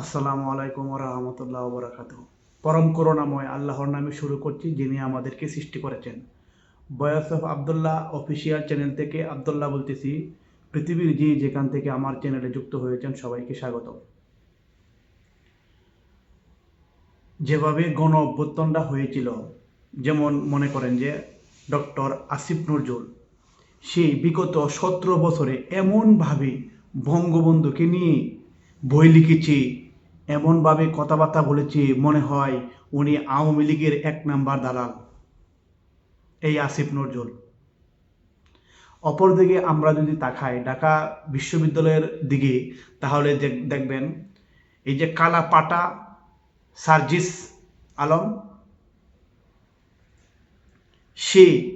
আসসালামু আলাইকুম রহমতুল্লাহ বরাকাত পরম করুণাময় আল্লাহর নামে শুরু করছি যিনি আমাদেরকে সৃষ্টি করেছেন। বয়স অফ আবদুল্লাহ অফিসিয়াল চ্যানেল থেকে আবদুল্লাহ বলতেছি, পৃথিবীর যে যেখান থেকে আমার চ্যানেলে যুক্ত হয়েছেন সবাইকে স্বাগত। যেভাবে গণ অভ্যুত্থানটা হয়েছিল, যেমন মনে করেন যে ডক্টর আসিফ নজরুল, সেই বিগত সতেরো বছরে এমনভাবে বঙ্গবন্ধুকে নিয়ে বই লিখেছে এমনভাবে কথাবার্তা বলেছে মনে হয় উনি আওয়ামী লীগের এক নাম্বার দালাল। এই আসিফ নজরুল। অপরদিকে আমরা যদি তাকাই ঢাকা বিশ্ববিদ্যালয়ের দিকে, তাহলে দেখ- দেখবেন এই যে কালা পাটা সার্জিস আলম, সে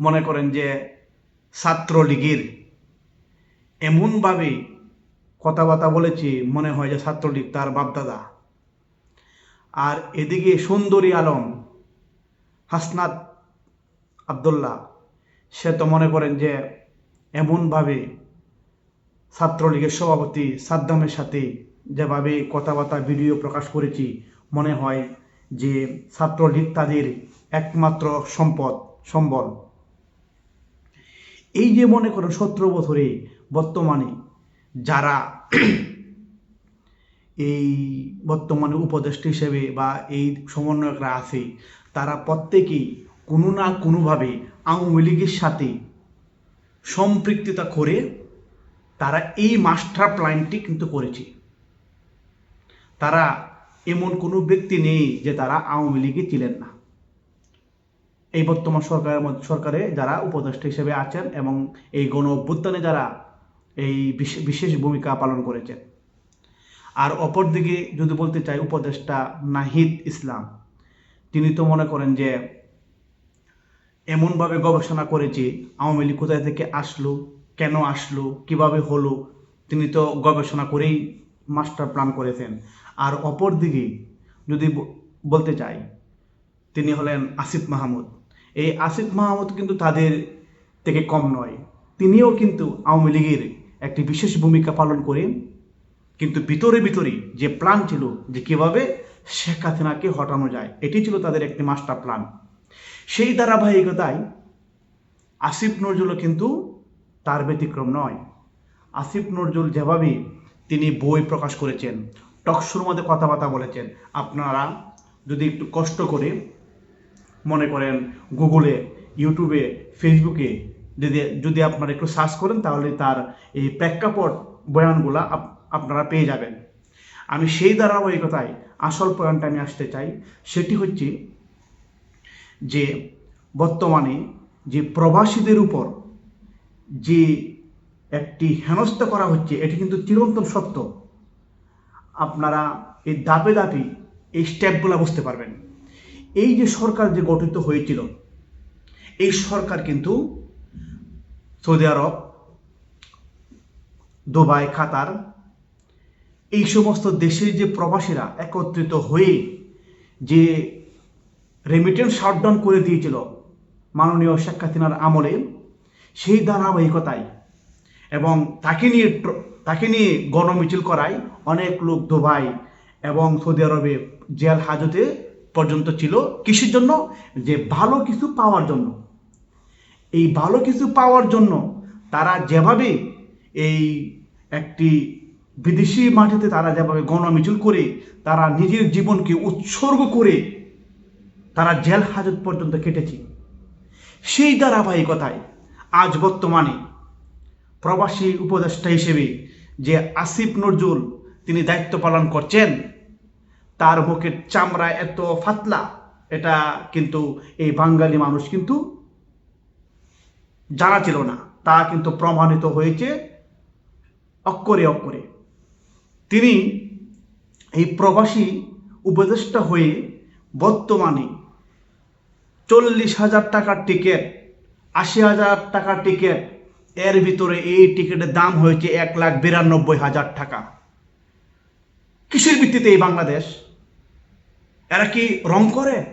মনে করেন যে ছাত্রলীগের এমনভাবে কথাবার্তা বলেছে, মনে হয় যে ছাত্রলীগ তার বাপদাদা। আর এদিকে সুন্দরী আলম, হাসনাত আবদুল্লাহ, সে তো মনে করেন যে এমনভাবে ছাত্রলীগের সভাপতি সাদ্দামের সাথে যেভাবে কথাবার্তা, ভিডিও প্রকাশ করেছি, মনে হয় যে ছাত্রলীগ তাদের একমাত্র সম্পদ, সম্বল। এই যে মনে করেন সতেরো বছরে বর্তমানে যারা এই বর্তমানে উপদেষ্টা হিসেবে বা এই সমন্বয়করা আছে, তারা প্রত্যেকেই কোনো না কোনোভাবে আওয়ামী লীগের সাথে সম্পৃক্ততা করে তারা এই মাস্টার প্ল্যানটি কিন্তু করেছে। তারা এমন কোনো ব্যক্তি নেই যে তারা আওয়ামী লীগে ছিলেন না। এই বর্তমান সরকারের সরকারে যারা উপদেষ্টা হিসেবে আছেন এবং এই গণ অভ্যুত্থানে যারা এই বিশে- বিশেষ ভূমিকা পালন করেছেন। আর অপরদিকে যদি বলতে চাই, উপদেষ্টা নাহিদ ইসলাম। তিনি তো মনে করেন যে, এমনভাবে গবেষণা করেছে আওয়ামী লীগ কোথায় থেকে আসলো, কেন আসলো, কীভাবে হলো, তিনি তো গবেষণা করেই মাস্টার প্ল্যান করেছেন। আর অপরদিকে যদি বলতে চাই, তিনি হলেন আসিফ মাহমুদ। এই আসিফ মাহমুদ কিন্তু তাদের থেকে কম নয়। তিনিও কিন্তু আওয়ামী লীগের একটি বিশেষ ভূমিকা পালন করে, কিন্তু ভিতরে ভিতরে যে প্ল্যান ছিল যে কীভাবে শেখ হাসিনাকে হটানো যায়, এটি ছিল তাদের একটি মাস্টার প্ল্যান সেই ধারাবাহিকতায় আসিফ নজরুলও কিন্তু তার ব্যতিক্রম নয়। আসিফ নজরুল যেভাবে তিনি বই প্রকাশ করেছেন টকশোর মধ্যে কথাবার্তা বলেছেন, আপনারা যদি একটু কষ্ট করে মনে করেন, গুগলে, ইউটিউবে ফেসবুকে যদি যদি আপনারা একটু সার্চ করেন, তাহলে তার এই প্রেক্ষাপট বয়ানগুলা আপ- আপনারা পেয়ে যাবেন। আমি সেই ধারাবাহিকতায় আসল পয়েন্টটা আমি আসতে চাই, সেটি হচ্ছে যে বর্তমানে যে প্রবাসীদের উপর যে একটি হেনস্থা করা হচ্ছে, এটি কিন্তু চিরন্তন সত্য। আপনারা এই দাপে দাপি এই স্টেপগুলো বুঝতে পারবেন। এই যে সরকার যে গঠিত হয়েছিল, এই সরকার কিন্তু সৌদি আরব, দুবাই, কাতার, এই সমস্ত দেশের যে প্রবাসীরা একত্রিত হয়ে যে রেমিটেন্স শাটডাউন করে দিয়েছিল মাননীয় শেখ হাসিনার আমলে, সেই ধারাবাহিকতায় এবং তাকে নিয়ে তাকে নিয়ে গণমিছিল করায় অনেক লোক দুবাই এবং সৌদি আরবে জেল হাজতে পর্যন্ত ছিল। কিসের জন্য? যে ভালো কিছু পাওয়ার জন্য। এই ভালো কিছু পাওয়ার জন্য তারা যেভাবে এই একটি বিদেশি মাটিতে তারা যেভাবে গণমিছিল করে, তারা নিজের জীবনকে উৎসর্গ করে তারা জেল হাজত পর্যন্ত কেটেছে। সেই ধারাবাহিকতায় আজ বর্তমানে প্রবাসী উপদেষ্টা হিসেবে যে আসিফ নজরুল তিনি দায়িত্ব পালন করছেন, তার মুখের চামড়া এত ফাতলা, এটা কিন্তু এই বাঙালি মানুষ কিন্তু জানা ছিল না। তা কিন্তু প্রমাণিত হয়েছে অক্ষরে অক্ষরে। তিনি এই প্রবাসী উপদেষ্টা হয়ে বর্তমানে চল্লিশ হাজার টাকার টিকিট, আশি হাজার টাকার টিকিট, এর ভিতরে এই টিকিটের দাম হয়েছে এক লাখ বিরানব্বই হাজার টাকা। কিসের ভিত্তিতে এই বাংলাদেশ? এরা কি রং করে?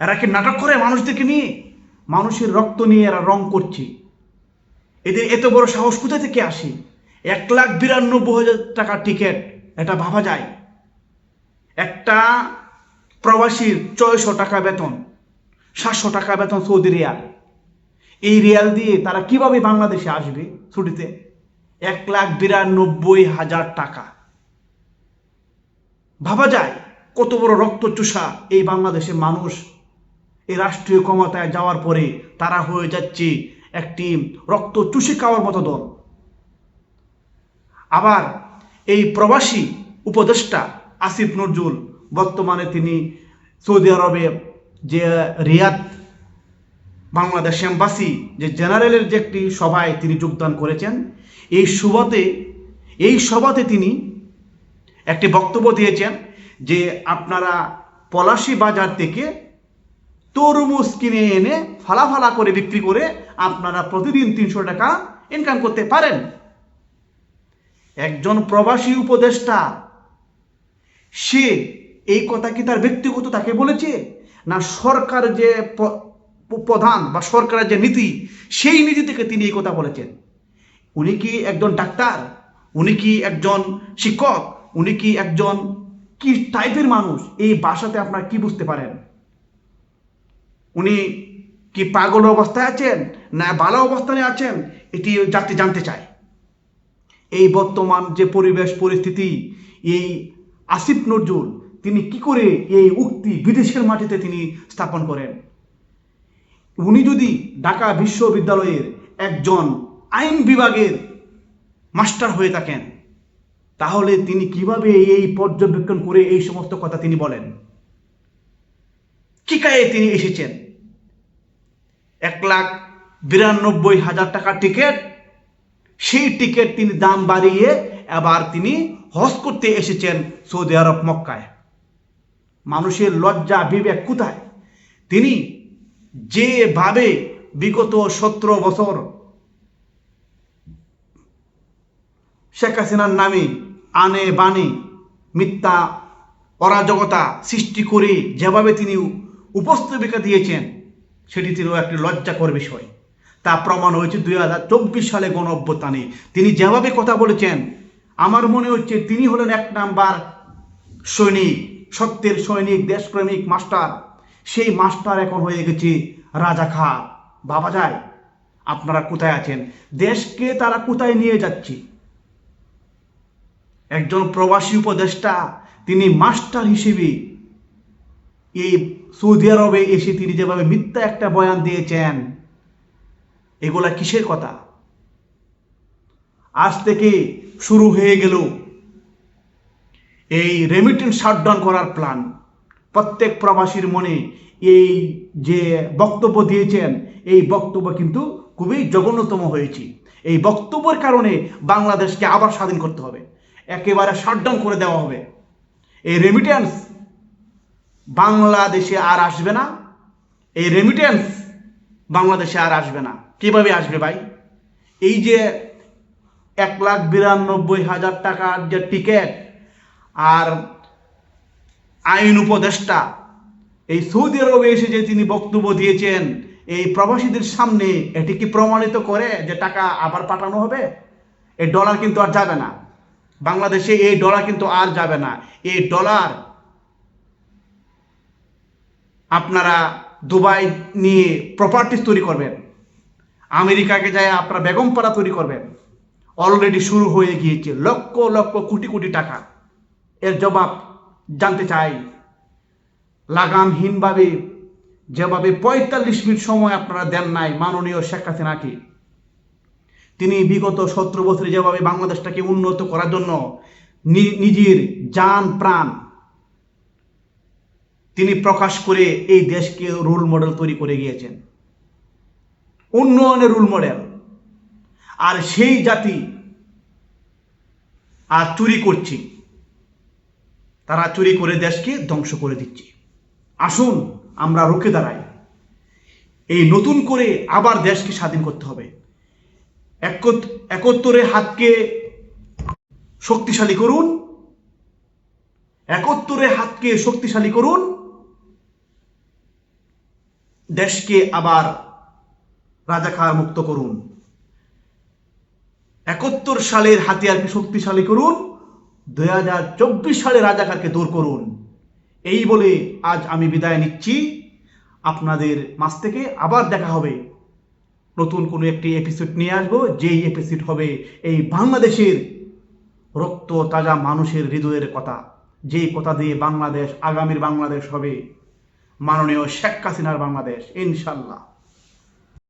এরা কি নাটক করে মানুষদেরকে নিয়ে? মানুষের রক্ত নিয়ে এরা রং করছে। এদের এত বড় সাহস কোথা থেকে আসে? এক লাখ বিরানব্বই হাজার টাকার টিকিট এটা ভাবা যায়। একটা প্রবাসীর ছয়শো টাকা বেতন, সাতশো টাকা বেতন সৌদি রিয়াল। এই রিয়াল দিয়ে তারা কীভাবে বাংলাদেশে আসবে ছুটিতে? এক লাখ বিরানব্বই হাজার টাকা। ভাবা যায় কত বড় রক্তচোষা এই বাংলাদেশের মানুষ। এই রাষ্ট্রীয় ক্ষমতায় যাওয়ার পরে তারা হয়ে যাচ্ছে একটি রক্ত চুষে খাওয়ার মতো দল। আবার এই প্রবাসী উপদেষ্টা আসিফ নজরুল, বর্তমানে তিনি সৌদি আরবে যে রিয়াদ বাংলাদেশ এম্বাসি যে জেনারেলের যে একটি সভায় তিনি যোগদান করেছেন, এই সভাতে এই সভাতে তিনি একটি বক্তব্য দিয়েছেন যে আপনারা পলাশি বাজার থেকে তরমুজ কিনে এনে ফালা ফালা করে বিক্রি করে আপনারা প্রতিদিন তিনশো টাকা ইনকাম করতে পারেন। একজন প্রবাসী উপদেষ্টা, সে এই কথা কি তার ব্যক্তিগত তাকে বলেছে? না সরকার যে প্রধান বা সরকারের যে নীতি, সেই নীতি থেকে তিনি এই কথা বলেছেন। উনি কি একজন ডাক্তার? উনি কি একজন শিক্ষক? উনি কি একজন কি টাইপের মানুষ? এই ভাষাতে আপনারা কি বুঝতে পারেন? উনি কি পাগল অবস্থায় আছেন না ভালো অবস্থানে আছেন? এটি জাতি জানতে চায়। এই বর্তমান যে পরিবেশ পরিস্থিতি, এই আসিফ নজরুল, তিনি কি করে এই উক্তি বিদেশের মাটিতে তিনি স্থাপন করেন? উনি যদি ঢাকা বিশ্ববিদ্যালয়ের একজন আইন বিভাগের মাস্টার হয়ে থাকেন, তাহলে তিনি কীভাবে এই পর্যবেক্ষণ করে এই সমস্ত কথা তিনি বলেন? কি কায়ে তিনি এসেছেন? এক লাখ বিরানব্বই হাজার টাকার টিকিট সেই টিকিট তিনি দাম বাড়িয়ে এবার তিনি হজ করতে এসেছেন সৌদি আরব মক্কায়। মানুষের লজ্জা, বিবেক কোথায়? তিনি যেভাবে বিগত সতেরো বছর শেখ হাসিনার নামে আনে বানে মিথ্যা অরাজকতা সৃষ্টি করে যেভাবে তিনি উপস্থাপিকা দিয়েছেন সেটি ছিল একটি লজ্জাকর বিষয়। তা প্রমাণ হয়েছে দুই হাজার চব্বিশ সালে গণ অভ্যুত্থানে তিনি যেভাবে কথা বলেছেন, আমার মনে হচ্ছে তিনি হলেন এক নাম্বার সৈনিক, সত্যের সৈনিক, দেশপ্রেমিক মাস্টার। সেই মাস্টার এখন হয়ে গেছে রাজা খা। ভাবা যায়, আপনারা কোথায় আছেন? দেশকে তারা কোথায় নিয়ে যাচ্ছে? একজন প্রবাসী উপদেষ্টা, তিনি মাস্টার হিসেবে এই সৌদি আরবে এসে তিনি যেভাবে মিথ্যা একটা বয়ান দিয়েছেন, এগুলা কিসের কথা? আজ থেকে শুরু হয়ে গেল এই রেমিটেন্স শাটডাউন করার প্ল্যান প্রত্যেক প্রবাসীর মনে এই যে বক্তব্য দিয়েছেন, এই বক্তব্য কিন্তু খুবই জঘন্যতম হয়েছে। এই বক্তব্যের কারণে বাংলাদেশকে আবার স্বাধীন করতে হবে। একেবারে শাটডাউন করে দেওয়া হবে। এই রেমিটেন্স বাংলাদেশে আর আসবে না। এই রেমিটেন্স বাংলাদেশে আর আসবে না। কীভাবে আসবে ভাই? এই যে এক লাখ বিরানব্বই হাজার টাকার যে টিকিট আর আইন উপদেষ্টা, এই সৌদি আরবে এসে যে তিনি বক্তব্য দিয়েছেন, এই প্রবাসীদের সামনে এটি কি প্রমাণিত করে যে টাকা আবার পাঠানো হবে? এই ডলার কিন্তু আর যাবে না। বাংলাদেশে এই ডলার কিন্তু আর যাবে না। এই ডলার আপনারা দুবাই নিয়ে প্রপার্টিস তৈরি করবেন। আমেরিকাকে যায় আপনারা বেগমপাড়া তৈরি করবেন। অলরেডি শুরু হয়ে গিয়েছে লক্ষ লক্ষ কোটি কোটি টাকা। এর জবাব জানতে চাই। লাগামহীনভাবে যেভাবে পঁয়তাল্লিশ মিনিট সময় আপনারা দেন নাই মাননীয় শেখ হাসিনাকে, তিনি বিগত সতেরো বছরে যেভাবে বাংলাদেশটাকে উন্নত করার জন্য নিজের যান প্রাণ তিনি প্রকাশ করে এই দেশকে রোল মডেল তৈরি করে গিয়েছেন। উন্নয়নের রোল মডেল আর সেই জাতি আর চুরি করছে। তারা চুরি করে দেশকে ধ্বংস করে দিচ্ছে। আসুন আমরা রুখে দাঁড়াই। এই নতুন করে আবার দেশকে স্বাধীন করতে হবে। একত- একত্তরে হাতকে শক্তিশালী করুন। একত্তরে হাতকে শক্তিশালী করুন। দেশকে আবার রাজাকার মুক্ত করুন। একাত্তর সালের হাতিয়ারকে শক্তিশালী করুন, দুই হাজার চব্বিশ সালে রাজাকারকে দূর করুন। এই বলে আজ আমি বিদায় নিচ্ছি। আপনাদের মাছ থেকে আবার দেখা হবে। নতুন কোনো একটি এপিসোড নিয়ে আসব। যেই এপিসোড হবে এই বাংলাদেশের রক্ত তাজা মানুষের হৃদয়ের কথা। যেই কথা দিয়ে বাংলাদেশ, আগামীর বাংলাদেশ হবে। মাননীয় শেখ হাসিনার বাংলাদেশ ইনশাল্লাহ